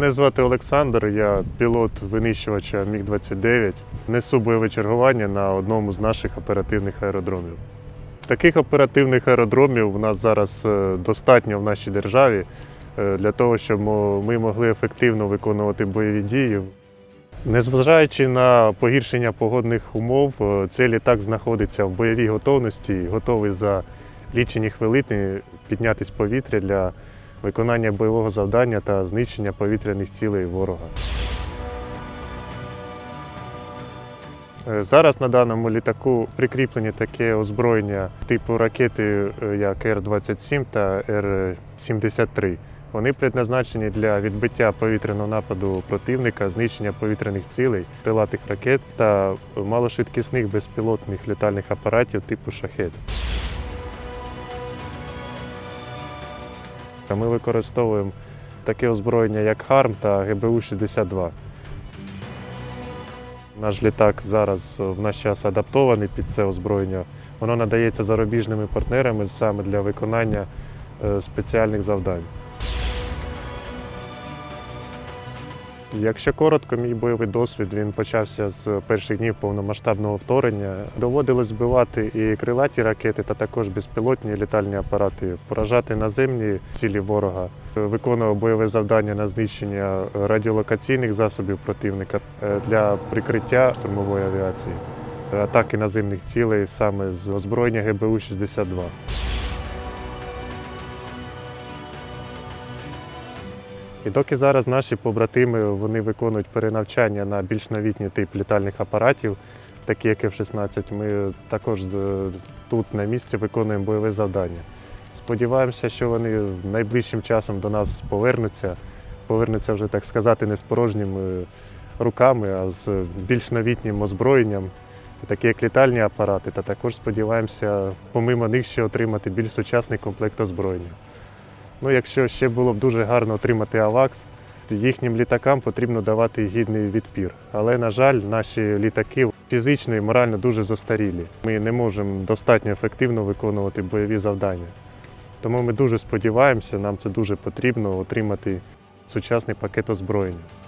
Мене звати Олександр, я пілот винищувача Міг-29. Несу бойове чергування на одному з наших оперативних аеродромів. Таких оперативних аеродромів у нас зараз е, достатньо в нашій державі е, для того, щоб ми могли ефективно виконувати бойові дії. Незважаючи на погіршення погодних умов, е, цей літак знаходиться в бойовій готовності готовий за лічені хвилини піднятися в повітря для виконання бойового завдання та знищення повітряних цілей ворога. Е, Зараз на даному літаку прикріплені таке озброєння типу ракети, е, як Р-27 та Р-73. Вони предназначені для відбиття повітряного нападу противника, знищення повітряних цілей, крилатих ракет та малошвидкісних безпілотних літальних апаратів типу шахет. Ми використовуємо таке озброєння, як ХАРМ та ГБУ-62. Наш літак зараз е, в наш час адаптований під це озброєння. Воно надається зарубіжними партнерами саме для виконання е, спеціальних завдань. Якщо коротко, мій бойовий досвід він почався з перших днів повномасштабного вторгнення. Доводилось збивати і крилаті ракети, та також безпілотні літальні апарати, поражати наземні цілі ворога, виконував бойове завдання на знищення радіолокаційних засобів противника е, для прикриття штурмової авіації, атаки наземних цілей саме з озброєння ГБУ-62. І доки зараз наші побратими вони виконують перенавчання на більш новітній тип літальних апаратів, такі як F-16, ми також е, тут на місці виконуємо бойове завдання. Сподіваємося, що вони найближчим часом до нас повернуться, повернуться вже, так сказати, не з порожніми руками, а з більш новітнім озброєнням, такі як літальні апарати, та також сподіваємося, помимо них ще отримати більш сучасний комплект озброєння. Ну, якщо ще було б дуже гарно отримати АВАКС, їхнім літакам потрібно давати гідний відпір. Але, на жаль, наші літаки фізично і морально дуже застарілі. Ми не можемо достатньо ефективно виконувати бойові завдання. Тому ми дуже сподіваємося, нам це дуже потрібно отримати сучасний пакет озброєння.